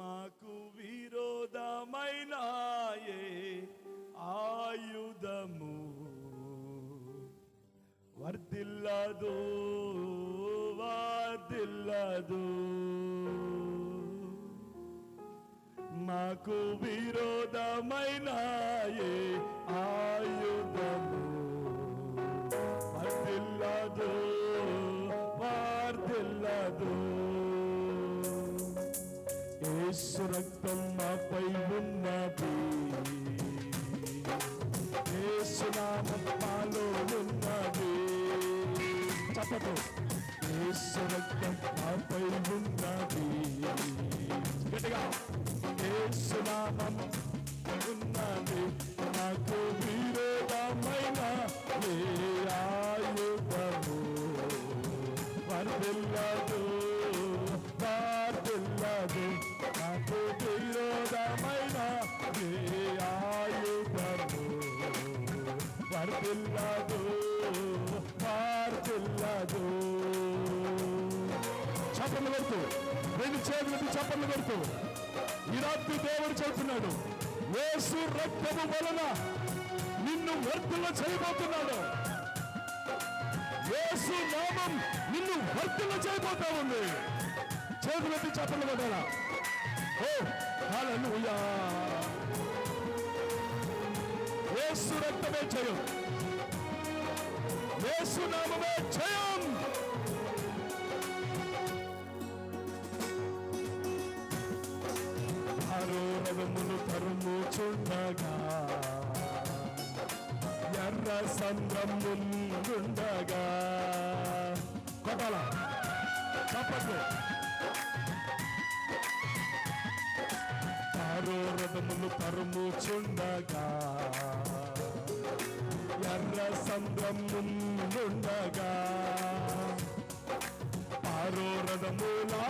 మాకు విరోధమైన ఆయుధము వర్దిల్లదు వర్దిల్లదు మాకు విరోధమైన ఆ యేసు రక్తం నాపై ఉన్నది. యేసు నామం మాలో ఉన్నది. చెప్పదు యేసు రక్తం నాపై ఉన్నది. వర్దిల్లదు వర్దిల్లదు చప్పట్లు కొడుతూ రెండు చేతులకి చప్పట్లు కొడుతూ. ఈ రాత్రి దేవుడు చెబుతున్నాడు వేసు రక్తము వలన నిన్ను వర్తుల చేయబోతున్నాడు. వేసు నామం నిన్ను వర్తుల చేయబోతా ఉంది. చేతులెత్తి చప్పట్లు కొట్టాలా? ఓ హాలూయా హల్లెలూయా యేసు రక్తమే జయం యేసు నామమే జయం ఆరోరవమును తరుముచుండగా ఎర్ర సంద్రముండగా కొట్టాల చప్పట్లు ఆరోరథములు తరుముచుండగా ఎర్ర సంద్రముండగా ఆరో రథముల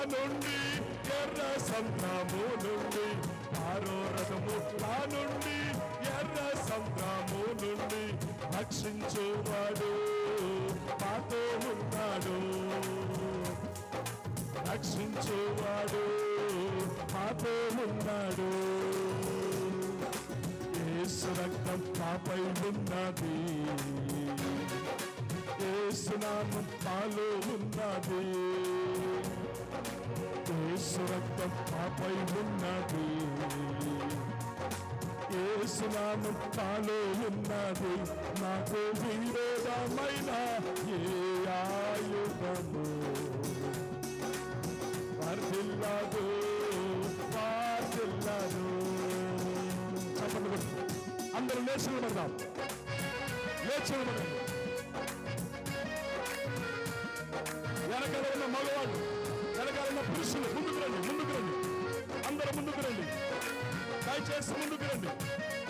నుండి ఎర్ర సంద్రము నుండి ఆరో రథముల నుండి ఎర్ర సంద్రము నుండి రక్షించువాడు మాతో ఉన్నాడు. రక్షించువాడు మాతో ఉన్నాడు. యేసు రక్తం మాపై ఉన్నది ఏసునామం పాలు ఉన్నది. ఏసు రక్తం పాపై ఉన్నది ఏసునామం పాలు ఉన్నది. నాకు లేచి నిలబడదాం లేచి నిలబడండి వెనకాల ఉన్న మగవాడు వెనకాల ఉన్న పురుషులు ముందుకు రండి ముందుకు రండి. అందరూ ముందుకు రండి. దయచేసి ముందుకు రండి.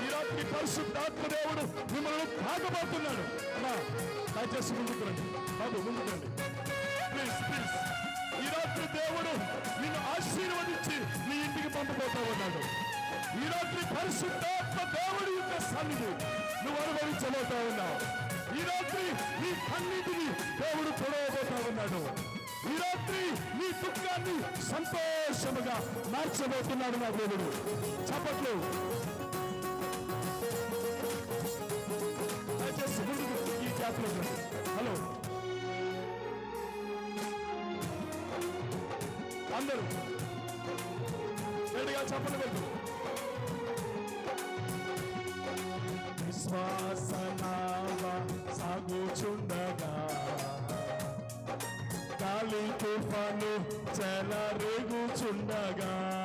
ఈ రాత్రి పరిశుద్ధాత్మ దేవుడు మిమ్మల్ని తాగబోతున్నాడు అమ్మా దయచేసి ముందుకు రండి. బాబు ముందుకు రండి. ప్లీజ్ ప్లీజ్ ఈ రాత్రి దేవుడు నిన్ను ఆశీర్వదించి నీ ఇంటికి పంపబోతా ఉన్నాడు. ఈ రాత్రి పరిశుద్ధాత్మ దేవుడి యొక్క సన్నిధి నువ్వు అనుభవించబోతా ఉన్నావు. ఈ రాత్రి నీ కన్నీటిని దేవుడు పొడవబోతా ఉన్నాడు. ఈ రాత్రి నీ దుఃఖాన్ని సంతోషముగా మార్చబోతున్నాడు నా దేవుడు. చప్పట్లు ఈ జాతలో హలో. అందరూ. గట్టిగా చప్పట్లు కొట్టు సాగుచుండగా గాలి తుఫాను చెలరేగుచుండగా చెప్పండి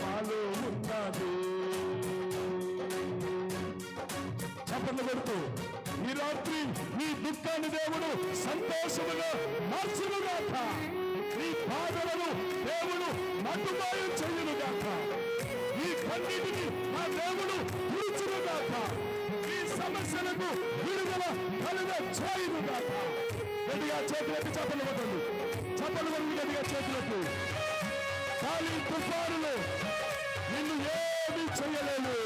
మాలో ఉన్నది. చప్పట్లు కొడుతూ ఈ రాత్రి నీ దుఃఖాన్ని దేవుడు సంతోషముగా మార్చునుగాక. నీ బాధలను దేవుడు మటుమాయం చేయునుగాక. నీ కన్నిటిని నా దేవుడు పిలుచునుగాక నీ సమస్యలకు విడుదల కలుగ చేయునుగాక. గట్టిగా చేతులకు చప్పలు కొట్టండి. చప్పలు కొట్టి గట్టిగా చేతులకు ఖాళీ తుఫానులు నిన్ను ఏమి చేయలేదు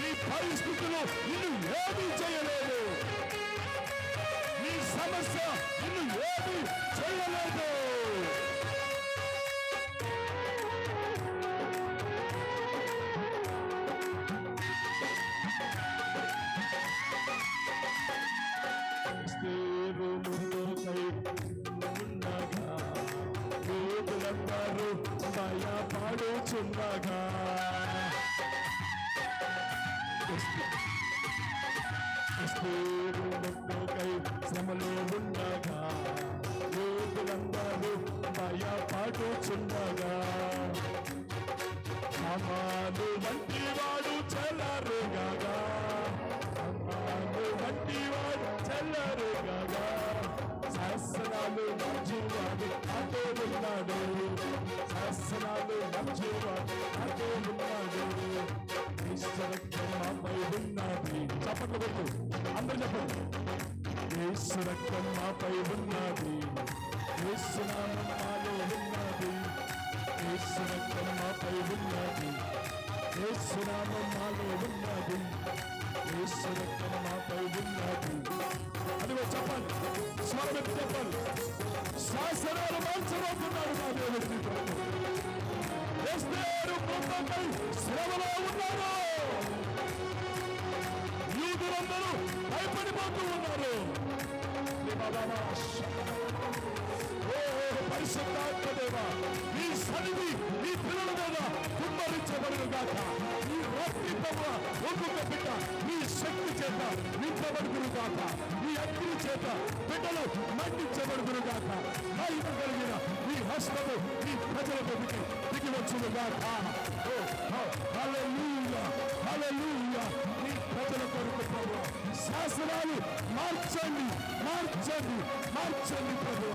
నీ పరిస్థితులు నిన్ను ఏమి చేయలేదు నీ సమస్య నిన్ను ఏమి భయపడుచుండగా కై శ్రమలో ఉండగా. వేదులందరూ భయపడుచుండగా సమాను మాపై ఉన్నది చప్పట్లు కొట్టు అందరు చెప్పండి ఈశ్వరత్వం మాపై ఉన్నది ఈశ్వరామం మాలో ఉన్నది ఈశ్వరత్వం మాపై ఉన్నది ఈశ్వరామం మాలో ఉన్నది ఈశ్వరత్వం మాపై ఉన్నది అదిగో చెప్పండి స్వరమెత్తి చెప్పండి శాసనాలు మార్చబోతున్నాడు మా శ్రమలో ఉన్నారు ప్రజలందరూ భయపడిపోతూ ఉన్నారు. ఓ పరిశుద్ధాత్మ సన్నిధి నీ పిల్లల మీద కుమ్మరించబడిన గాక. నీ రక్తి ప్రభు ఒక్కొక్క బిడ్డ నీ శక్తి చేత నింపబడుకును గాక. నీ అగ్ని చేత బిడ్డలు మండించబడుకును గాక. మహిమ కలిగిన నీ హస్తము నీ ప్రజల దిగి దిగి వచ్చును గాక. ఓ శాసనాలు మార్చండి మార్చండి మార్చండి ప్రభు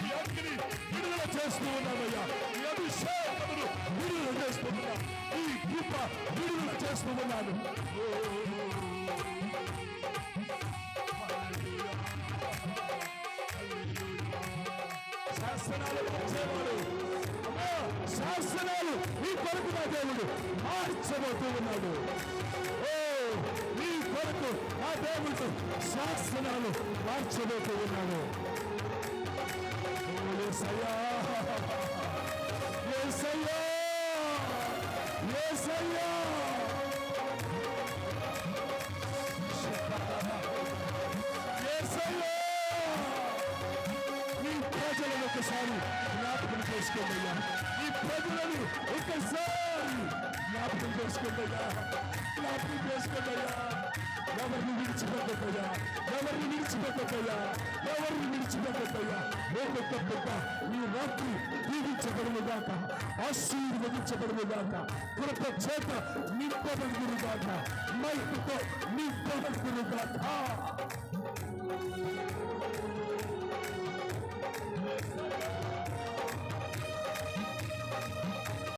ఈ అగ్ని విడుదల చేస్తూ ఉన్నామయ్యా ఈ అభిషేకమును విడుదల చేస్తూ ఉన్నాం ఈ కృప విడుదల చేస్తూ ఉన్నాను శాసనాలు మార్చేవాడు అమ్మా, శాసనాలు నీ కొరకు నా దేవుడు మార్చబోతూ ఉన్నాడు. ఓ నీ కొరకు నా దేవుడు శాసనాలు మార్చబోతూ ఉన్నాడు. సయా ప్రజలను ఒకసారి జ్ఞాపకం చేసుకోండియ్యా ఈ ప్రజలను ఒకసారి జ్ఞాపకం చేసుకోండియ్యా జ్ఞాపకం చేసుకోండియ్యా ఎవరిని విడిచిపెట్టకయ్యా ఎవరిని విడిచిపెట్టకయ్యా ఎవరిని విడిచిపెట్టకయ్యా ఒక్కొక్క బిడ్డ ఈ రాత్రి దీవించబడును గాక. ఆశీర్వదించబడును గాక. కృప చేత నింపబడును గాక. మైకుతో నింపబడును గాక.